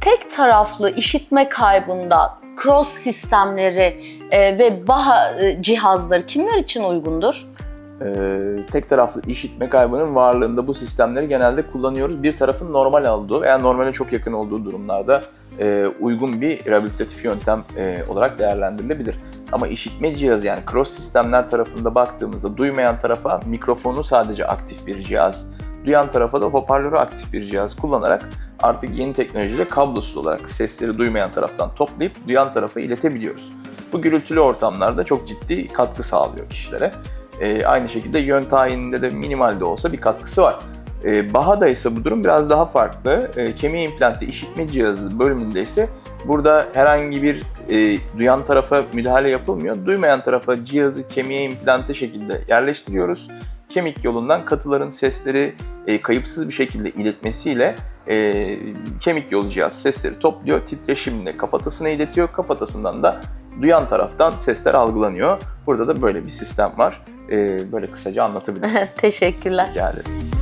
tek taraflı işitme kaybında cross sistemleri e, ve BAHA e, cihazları kimler için uygundur? Ee, tek taraflı işitme kaybının varlığında bu sistemleri genelde kullanıyoruz. Bir tarafın normal olduğu veya normale çok yakın olduğu durumlarda e, uygun bir rehabilitatif yöntem e, olarak değerlendirilebilir. Ama işitme cihazı yani cross sistemler tarafında baktığımızda duymayan tarafa mikrofonu sadece aktif bir cihaz, duyan tarafa da hoparlörü aktif bir cihaz kullanarak artık yeni teknolojiyle kablosuz olarak sesleri duymayan taraftan toplayıp duyan tarafa iletebiliyoruz. Bu gürültülü ortamlarda çok ciddi katkı sağlıyor kişilere. Ee, aynı şekilde yön tayininde de minimal de olsa bir katkısı var. Ee, Baha'da ise bu durum biraz daha farklı. Ee, kemiğe implantlı işitme cihazı bölümünde ise burada herhangi bir e, duyan tarafa müdahale yapılmıyor. Duymayan tarafa cihazı kemiğe implante şekilde yerleştiriyoruz. Kemik yolundan katıların sesleri e, kayıpsız bir şekilde iletmesiyle e, kemik yolu cihaz sesleri topluyor. Titreşimle kafatasına iletiyor. Kafatasından da duyan taraftan sesler algılanıyor. Burada da böyle bir sistem var. E, böyle kısaca anlatabiliriz. Teşekkürler. Rica ederim.